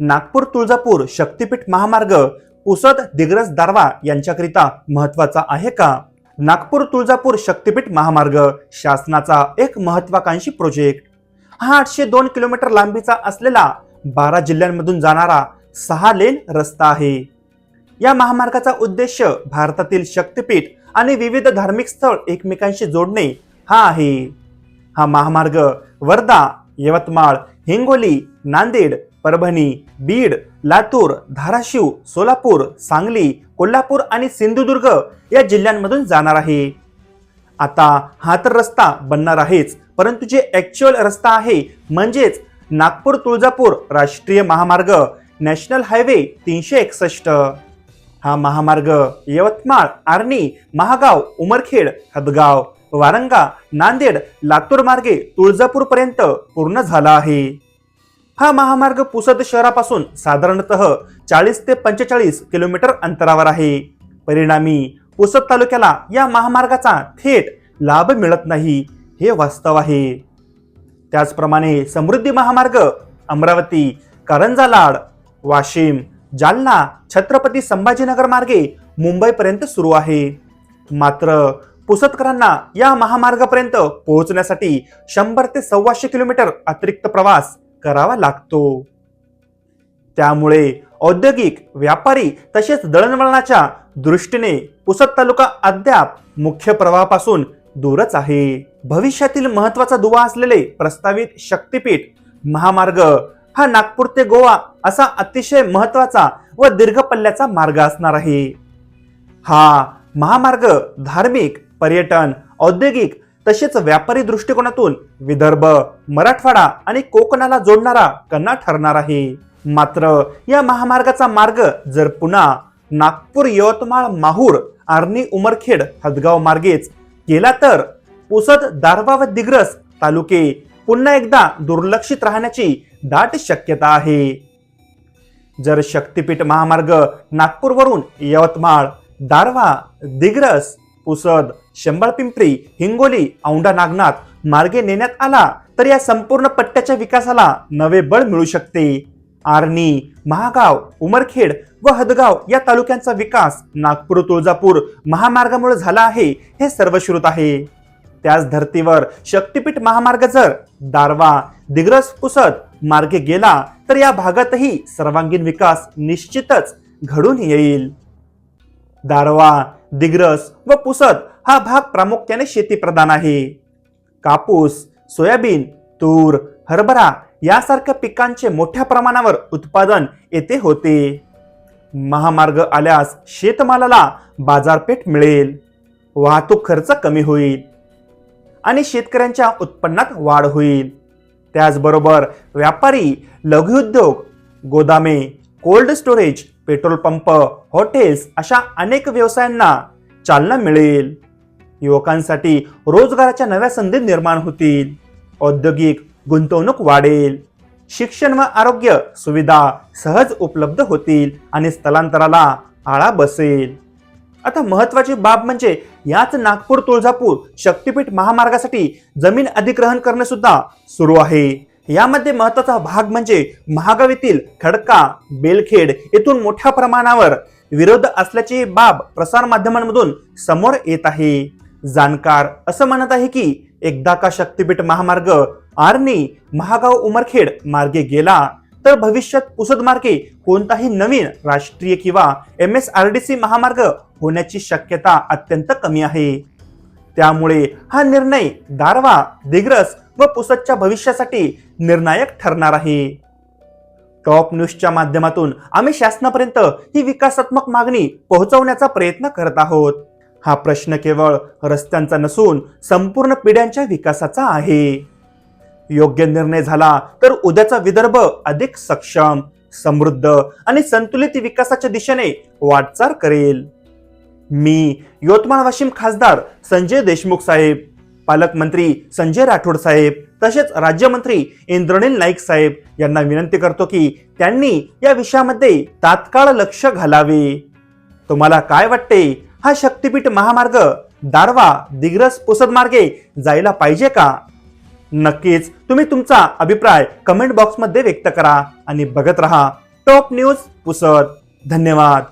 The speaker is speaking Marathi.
नागपूर तुळजापूर शक्तीपीठ महामार्ग पुसद दिग्रस दारवा यांच्याकरिता महत्त्वाचा आहे का? नागपूर तुळजापूर शक्तीपीठ महामार्ग शासनाचा एक महत्वाकांक्षी प्रोजेक्ट हा आठशे दोन किलोमीटर लांबीचा असलेला बारा जिल्ह्यांमधून जाणारा सहा लेन रस्ता आहे. या महामार्गाचा उद्देश भारतातील शक्तीपीठ आणि विविध धार्मिक स्थळ एकमेकांशी जोडणे हा आहे. हा महामार्ग वर्धा यवतमाळ हिंगोली नांदेड परभणी बीड लातूर धाराशिव सोलापूर सांगली कोल्हापूर आणि सिंधुदुर्ग या जिल्ह्यांमधून जाणार आहे. आता हा तर रस्ता बनणार आहेच परंतु जे ॲक्च्युअल रस्ता आहे म्हणजेच नागपूर तुळजापूर राष्ट्रीय महामार्ग नॅशनल हायवे तीनशे एकसष्ट. हा महामार्ग यवतमाळ आर्णी महागाव उमरखेड हदगाव. वारंगा नांदेड लातूर मार्गे तुळजापूर पर्यंत पूर्ण झाला आहे. हा महामार्ग पुसद शहरापासून साधारणतः चाळीस ते पंचेचाळीस किलोमीटर अंतरावर आहे. परिणामी पुसद तालुक्याला या महामार्गाचा थेट लाभ मिळत नाही हे वास्तव आहे. त्याचप्रमाणे समृद्धी महामार्ग अमरावती कारंजा लाड वाशिम जालना छत्रपती संभाजीनगर मार्गे मुंबईपर्यंत सुरू आहे. मात्र पुसतकरांना या महामार्गापर्यंत पोहोचण्यासाठी शंभर ते सव्वाशे किलोमीटर अतिरिक्त प्रवास करावा लागतो. त्यामुळे औद्योगिक व्यापारी तसेच दळणवळणाच्या दृष्टीने पुसद तालुका अद्याप मुख्य प्रवाहापासून दूरच आहे. भविष्यातील महत्त्वाचा दुवा असलेले प्रस्तावित शक्तीपीठ महामार्ग हा नागपूर ते गोवा असा अतिशय महत्त्वाचा व दीर्घ पल्ल्याचा मार्ग असणार आहे. हा महामार्ग धार्मिक पर्यटन औद्योगिक तसेच व्यापारी दृष्टिकोनातून विदर्भ मराठवाडा आणि कोकणाला जोडणारा कन्ना ठरणार आहे. मात्र या महामार्गाचा मार्ग जर पुन्हा नागपूर यवतमाळ माहूर आर्णी उमरखेड हदगाव मार्गेच केला तर पुसद दारवा व दिग्रस तालुके पुन्हा एकदा दुर्लक्षित राहण्याची दाट शक्यता आहे. जर शक्तीपीठ महामार्ग नागपूरवरून यवतमाळ दारवा दिग्रस पुसद शंभरपिंपरी हिंगोली औंढा नागनाथ मार्गे नेण्यात आला तर या संपूर्ण पट्ट्याच्या विकासाला नवे बळ मिळू शकते. आर्णी महागाव उमरखेड व हदगाव या तालुक्यांचा विकास नागपूर तुळजापूर महामार्गामुळे झाला आहे हे सर्वश्रुत आहे. त्याच धर्तीवर शक्तीपीठ महामार्ग जर दारवा दिग्रस पुसद मार्गे गेला तर या भागातही सर्वांगीण विकास निश्चितच घडून येईल. दारवा दिग्रस व पुसद हा भाग प्रामुख्याने शेतीप्रधान आहे. कापूस सोयाबीन तूर हरभरा यासारख्या पिकांचे मोठ्या प्रमाणावर उत्पादन येथे होते. महामार्ग आल्यास शेतमालाला बाजारपेठ मिळेल. वाहतूक खर्च कमी होईल आणि शेतकऱ्यांच्या उत्पन्नात वाढ होईल. त्याचबरोबर व्यापारी लघुउद्योग गोदामे cold storage petrol pump hotels अशा अनेक व्यवसायांना चालना मिळेल. युवकांसाठी रोजगाराच्या नव्या संधी निर्माण होतील. औद्योगिक गुंतवणूक वाढेल. शिक्षण व आरोग्य सुविधा सहज उपलब्ध होतील आणि स्थलांतराला आळा बसेल. आता महत्वाची बाब म्हणजे याच नागपूर तुळजापूर शक्तीपीठ महामार्गासाठी जमीन अधिग्रहण करणे सुद्धा सुरू आहे. यामध्ये महत्त्वाचा भाग म्हणजे महागावीतील खडका बेलखेड येथून मोठ्या प्रमाणावर विरोध असल्याची बाब प्रसारमाध्यमांमधून समोर येत आहे. जाणकार असं म्हणत आहे की एकदा का शक्तीपीठ महामार्ग आर्नी महागाव उमरखेड मार्गे गेला तर भविष्यात पुसद मार्गे कोणताही नवीन राष्ट्रीय किंवा M S R D C महामार्ग होण्याची शक्यता अत्यंत कमी आहे. त्यामुळे हा निर्णय दारवा दिग्रस व पुसदच्या भविष्यासाठी निर्णायक ठरणार आहे. टॉप न्यूजच्या माध्यमातून आम्ही शासनापर्यंत ही विकासात्मक मागणी पोहोचवण्याचा प्रयत्न करत आहोत. हा प्रश्न केवळ रस्त्यांचा नसून संपूर्ण पिढ्यांच्या विकासाचा आहे. योग्य निर्णय झाला तर उद्याचा विदर्भ अधिक सक्षम समृद्ध आणि संतुलित विकासाच्या दिशेने वाटचाल करेल. मी यवतमाळ वाशिम खासदार संजय देशमुख साहेब पालकमंत्री संजय राठोड साहेब तसेच राज्यमंत्री इंद्रनील नाईक साहेब यांना विनंती करतो की त्यांनी या विषयामध्ये तात्काळ लक्ष घालावे. तुम्हाला काय वाटते? हा शक्तीपीठ महामार्ग दारवा दिग्रस पुसद मार्गे जायला पाहिजे का? नक्कीच तुम्ही तुमचा अभिप्राय कमेंट बॉक्समध्ये व्यक्त करा आणि बघत रहा. Top news Pusad. धन्यवाद.